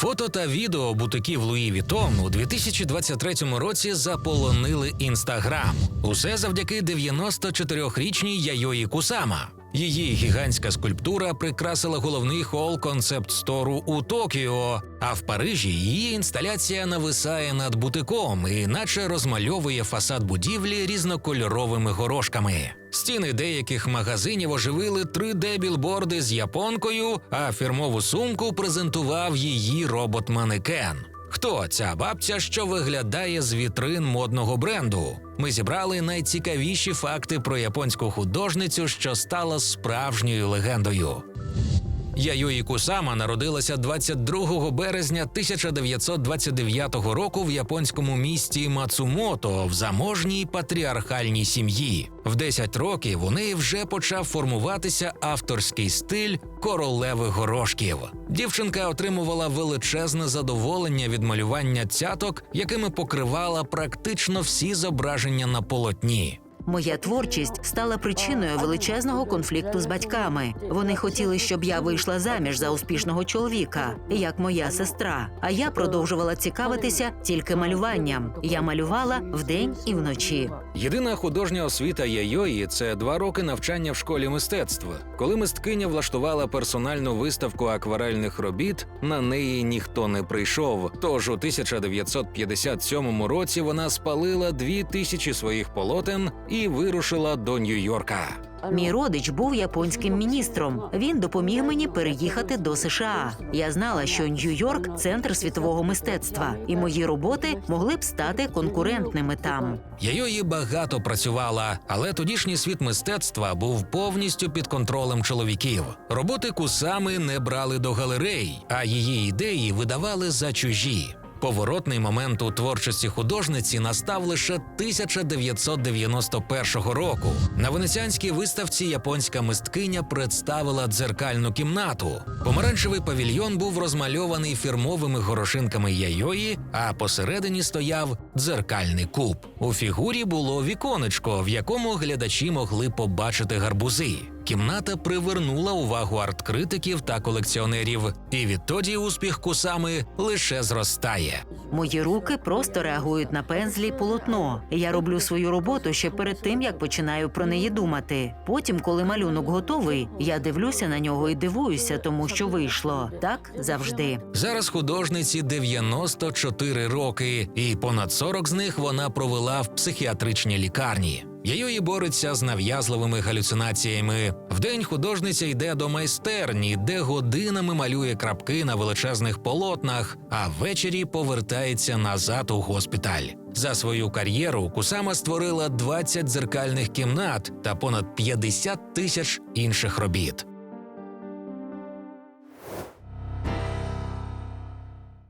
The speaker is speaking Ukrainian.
Фото та відео бутиків Луї Вітон у 2023 році заполонили інстаграм. Усе завдяки 94-річній Яйої Кусама. Її гігантська скульптура прикрасила головний хол концепт стору у Токіо. А в Парижі її інсталяція нависає над бутиком і наче розмальовує фасад будівлі різнокольоровими горошками. Стіни деяких магазинів оживили 3D-білборди з японкою, а фірмову сумку презентував її робот-манекен. Хто ця бабця, що виглядає з вітрин модного бренду? Ми зібрали найцікавіші факти про японську художницю, що стала справжньою легендою. Яюї Кусама народилася 22 березня 1929 року в японському місті Мацумото в заможній патріархальній сім'ї. В 10 років у неї вже почав формуватися авторський стиль королеви горошків. Дівчинка отримувала величезне задоволення від малювання цяток, якими покривала практично всі зображення на полотні. Моя творчість стала причиною величезного конфлікту з батьками. Вони хотіли, щоб я вийшла заміж за успішного чоловіка, як моя сестра. А я продовжувала цікавитися тільки малюванням. Я малювала вдень і вночі. Єдина художня освіта Яйої це два роки навчання в школі мистецтва. Коли мисткиня влаштувала персональну виставку акварельних робіт, на неї ніхто не прийшов. Тож у 1957 році вона спалила дві тисячі своїх полотен і вирушила до Нью-Йорка. Мій родич був японським міністром. Він допоміг мені переїхати до США. Я знала, що Нью-Йорк центр світового мистецтва, і мої роботи могли б стати конкурентними там. Яйої багато працювала, але тодішній світ мистецтва був повністю під контролем чоловіків. Роботи кусами не брали до галерей, а її ідеї видавали за чужі. Поворотний момент у творчості художниці настав лише 1991 року. На венеціанській виставці японська мисткиня представила дзеркальну кімнату. Помаранчевий павільйон був розмальований фірмовими горошинками яйої, а посередині стояв дзеркальний куб. У фігурі було віконечко, в якому глядачі могли побачити гарбузи. Кімната привернула увагу арт-критиків та колекціонерів, і відтоді успіх кусами лише зростає. Мої руки просто реагують на пензлі полотно. Я роблю свою роботу ще перед тим, як починаю про неї думати. Потім, коли малюнок готовий, я дивлюся на нього і дивуюся, тому що вийшло. Так завжди. Зараз художниці 94 роки, і понад 40 з них вона провела в психіатричній лікарні. Яйої бореться з нав'язливими галюцинаціями. Вдень художниця йде до майстерні, де годинами малює крапки на величезних полотнах, а ввечері повертається назад у госпіталь. За свою кар'єру Кусама створила 20 дзеркальних кімнат та понад 50 тисяч інших робіт.